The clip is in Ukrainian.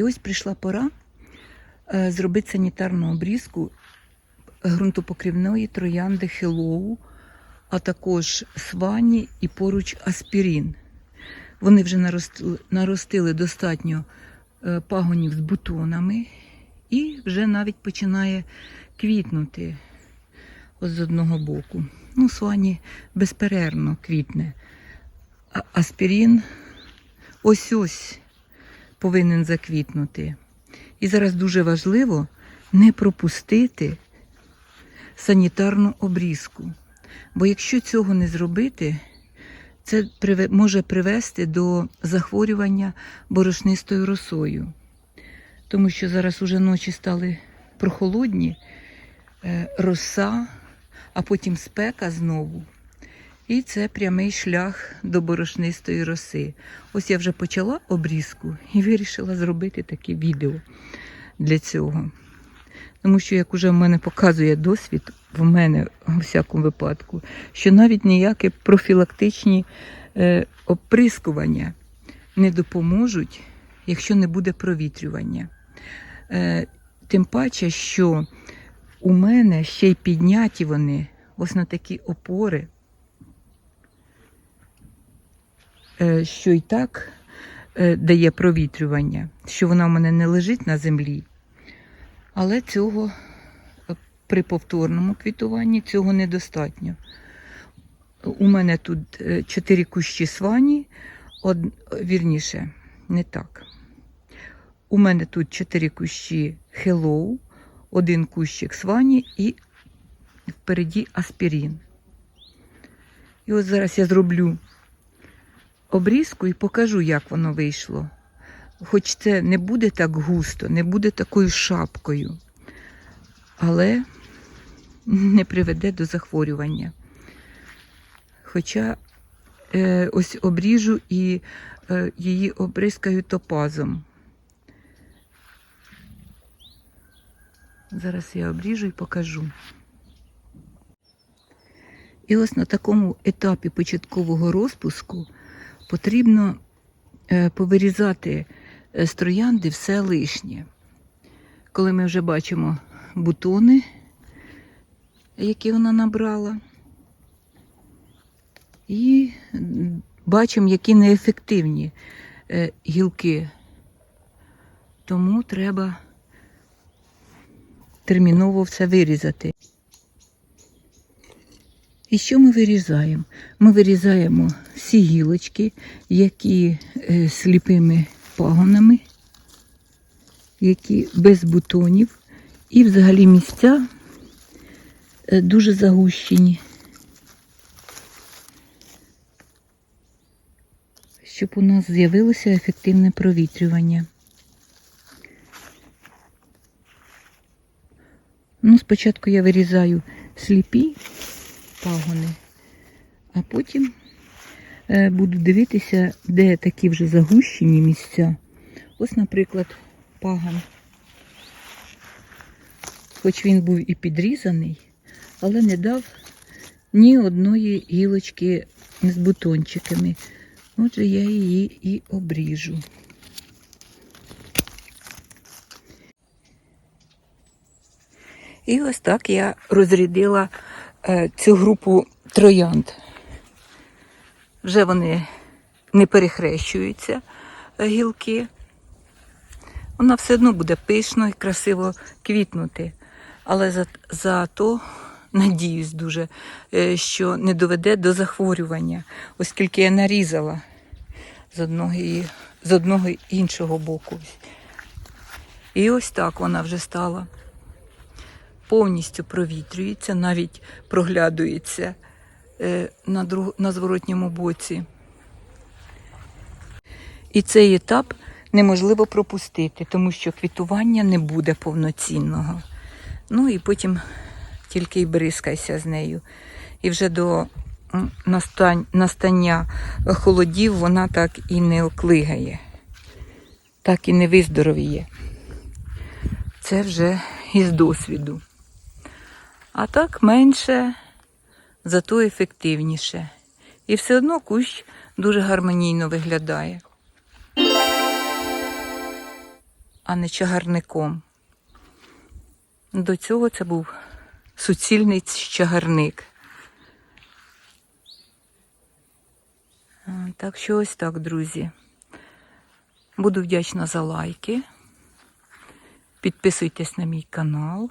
І ось прийшла пора е, зробити санітарну обрізку ґрунтопокрівної троянди Хеллоу, а також свані і поруч аспірін. Вони вже наростили, достатньо е, пагонів з бутонами і вже навіть починає квітнути ось з одного боку. Ну, свані безперервно квітне. Аспірін ось ось повинен заквітнути. І зараз дуже важливо не пропустити санітарну обрізку. Бо якщо цього не зробити, це може привести до захворювання борошнистою росою. Тому що зараз уже ночі стали прохолодні, е, роса, а потім спека знову. І це прямий шлях до борошнистої роси. Ось я вже почала обрізку і вирішила зробити таке відео для цього. Тому що, як уже в мене показує досвід, в мене у всякому випадку, що навіть ніякі профілактичні е, оприскування не допоможуть, якщо не буде провітрювання. Е, тим паче, що у мене ще й підняті вони ось на такі опори, е, що і так е, дає провітрювання, що вона в мене не лежить на землі. Але цього е, при повторному квітуванні цього недостатньо. У мене тут е, чотири кущі свані, од... вірніше, не так. У мене тут чотири кущі Hello, один кущик свані і впереді аспірін. І от зараз я зроблю обрізку і покажу, як воно вийшло. Хоч це не буде так густо, не буде такою шапкою, але не приведе до захворювання. Хоча е, ось обріжу і е, її обризкаю топазом. Зараз я обріжу і покажу. І ось на такому етапі початкового розпуску потрібно е, повирізати е, з троянди все лишнє. Коли ми вже бачимо бутони, які вона набрала, і бачимо, які неефективні е, гілки. Тому треба терміново все вирізати. І що ми вирізаємо? Ми вирізаємо всі гілочки, які е, сліпими пагонами, які без бутонів, і взагалі місця е, дуже загущені. Щоб у нас з'явилося ефективне провітрювання. Ну, спочатку я вирізаю сліпі пагони, а потім е, буду дивитися, де такі вже загущені місця. Ось, наприклад, паган. Хоч він був і підрізаний, але не дав ні одної гілочки з бутончиками. Отже, я її і обріжу. І ось так я розрядила цю групу троянд. Вже вони не перехрещуються е, гілки. Вона все одно буде пишно і красиво квітнути. Але за, за то надіюсь дуже, е, що не доведе до захворювання, оскільки я нарізала з одного і, з одного іншого боку. І ось так вона вже стала повністю провітрюється, навіть проглядується е, на, друг, на зворотньому боці. І цей етап неможливо пропустити, тому що квітування не буде повноцінного. Ну і потім тільки й бризкайся з нею. І вже до настання холодів вона так і не оклигає, так і не виздоровіє. Це вже із досвіду. А так менше, зато ефективніше. І все одно кущ дуже гармонійно виглядає. а не чагарником. До цього це був суцільний чагарник. Так що ось так, друзі. Буду вдячна за лайки. Підписуйтесь на мій канал.